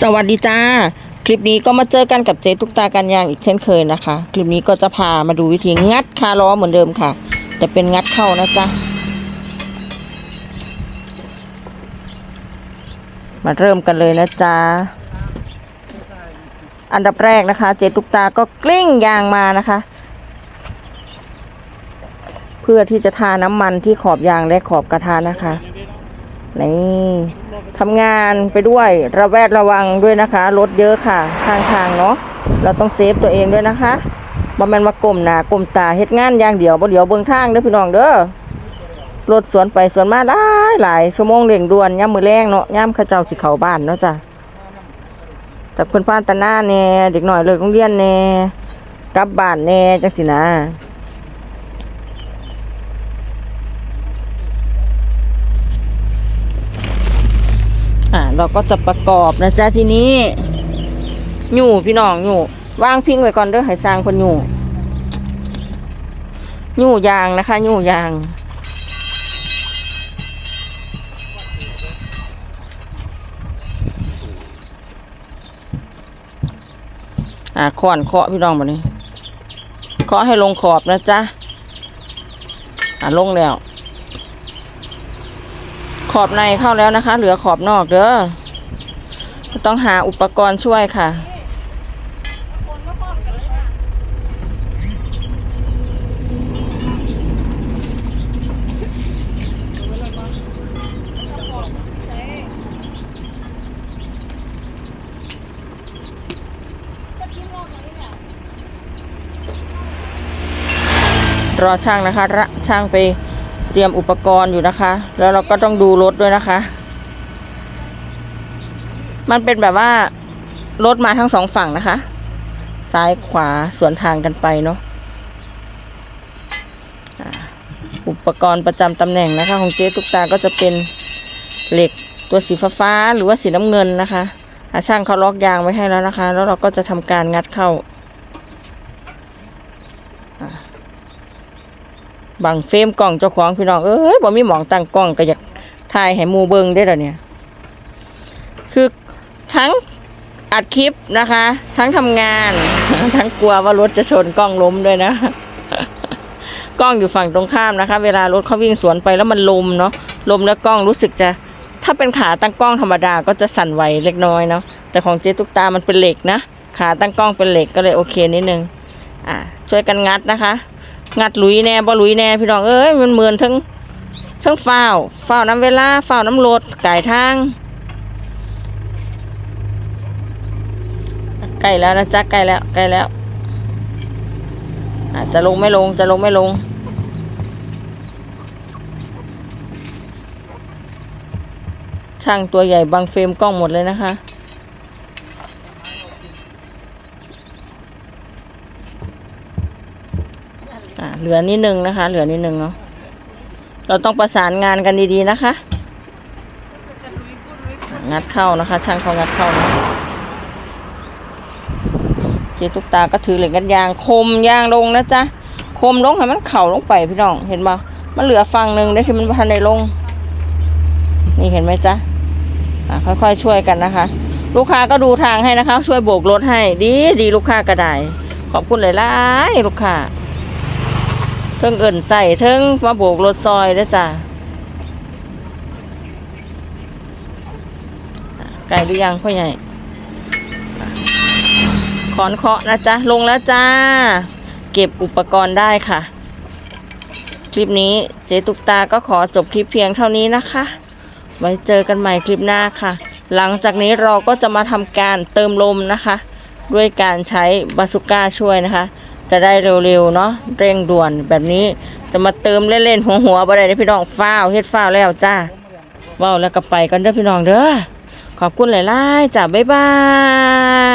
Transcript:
สวัสดีจ้า คลิปนี้ก็มาเจอกันกับเจ๊ตุ๊กตากันยางอีกเช่นเคยนะคะ คลิปนี้ก็จะพามาดูวิธีงัดคาล้อเหมือนเดิมค่ะ แต่เป็นงัดเข้านะจ๊ะ มาเริ่มกันเลยนะจ๊ะ อันดับแรกนะคะ เจ๊ตุ๊กตาก็กลิ้งยางมานะคะ เพื่อที่จะทาน้ำมันที่ขอบยางและขอบกระทะนะคะ นี่ทำงานไปด้วยระแวดระวังด้วยนะคะ รถเยอะค่ะข้างทางเนาะเราต้องเซฟตัวเองด้วยนะคะบ่แม่นว่ากลมหน้ากลมตาเฮ็ดงานอย่างเดียวบ่เดี๋ยวเบิ่งทางเด้อพี่น้องเด้อรถสวนไปสวนมาหลายหลายชั่วโมงเร่งด่วนย่ำมือแรงเนาะย่ำเขาเจ้าสิเข้าบ้านเนาะจ้ะแต่คนป้านตาหน้าแน่เด็กหน่อยเลิกโรงเรียนแน่กลับบ้านแน่จังสินะ เราก็จะประกอบนะจ๊ะทีนี้หยู่พี่น้องหยู่วางพิงไว้ก่อนเด้อให้สร้างคนหยู่หยู่ยางนะคะหยู่ยางอ่าขอนเคาะพี่น้องมานี่เคาะให้ลงขอบนะจ๊ะอ่าลงแล้ว ขอบในเข้าแล้วนะคะ เหลือขอบนอกเด้อต้องหาอุปกรณ์ช่วยค่ะ รอช่างนะคะระช่างไป เตรียมอุปกรณ์อยู่นะคะ แล้วเราก็ต้องดูรถด้วยนะคะ มันเป็นแบบว่ารถมาทั้งสองฝั่งนะคะ ซ้ายขวาสวนทางกันไปเนาะอุปกรณ์ประจำตำแหน่งนะคะ ของเจ๊ตุ๊กตาก็จะเป็นเหล็กตัวสีฟ้าหรือว่าสีน้ำเงินนะคะช่างเขาล็อกยางไว้ให้แล้วนะคะ แล้วเราก็จะทำการงัดเข้า บังเฟรมกล่องเจ้าของพี่น้องเอ้ยบ่มีหมองตั้งกล้องก็อยากถ่ายให้มูเบิงได้แล้วเนี่ย คือทั้งอัดคลิปนะคะ ทั้งทำงาน ทั้งกลัวว่ารถจะชนกล้องล้มด้วยนะ กล้องอยู่ฝั่งตรงข้ามนะคะ เวลารถเขาวิ่งสวนไปแล้วมันลมเนาะลมแล้วกล้องรู้สึกจะ ถ้าเป็นขาตั้งกล้องธรรมดาก็จะสั่นไหวเล็กน้อยเนาะแต่ของเจ๊ตุ๊กตามันเป็นเหล็กนะขาตั้งกล้องเป็นเหล็กก็เลยโอเคนิดนึงอ่าช่วยกันงัดนะคะ งัดลุยแน่บ่ลุยแน่พี่น้องเอ้ยมันเหมือนทั้งทั้งฝ้าวฝ้าวน้ำเวลาฝ้าวน้ำรถไก่ทางใกล้แล้วนะจ๊ะใกล้แล้วใกล้แล้วอาจจะลงไม่ลงจะลงไม่ลงช่างตัวใหญ่บังเฟรมกล้องหมดเลยนะคะ อ่าเหลือนิดนึงนะคะ เหลือนิดนึงเนาะเราต้องประสานงานกันดีๆนะคะ งัดเข้านะคะ ช่างเขางัดเข้านะเจตุกตาก็ถือเหล็กกันยางคมยางลงนะจ๊ะคมลงให้มันเข่าลงไปพี่น้องเห็นปะมันเหลือฝั่งหนึ่งได้ที่มันพันในลง นี่เห็นไหมจ๊ะค่อยๆช่วยกันนะคะ ลูกค้าก็ดูทางให้นะคะ ช่วยโบกรถให้ ดีดีลูกค้าก็ได้ขอบคุณหลายๆลูกค้า ทิงเอิ่นใส่เทิงมาโบกรถซอยด้วยจ้ะไก่หรือยังพ่อใหญ่ ขอนเคาะนะจ๊ะ ลงแล้วจ้า เก็บอุปกรณ์ได้ค่ะ คลิปนี้เจ๊ตุกตาก็ขอจบคลิปเพียงเท่านี้นะคะ ไว้เจอกันใหม่คลิปหน้าค่ะ หลังจากนี้เราก็จะมาทำการเติมลมนะคะ ด้วยการใช้บาสุก้าช่วยนะคะ จะได้เร็วๆเนาะเร่งด่วนแบบนี้จะมาเติมเล่นๆหัวๆบ่ได้เด้พี่น้องฟ้าวเฮ็ดฟ้าวแล้วจ้าว้าแล้วก็ไปกันเด้อพี่น้องเด้อขอบคุณหลายๆจ้าบ๊ายบาย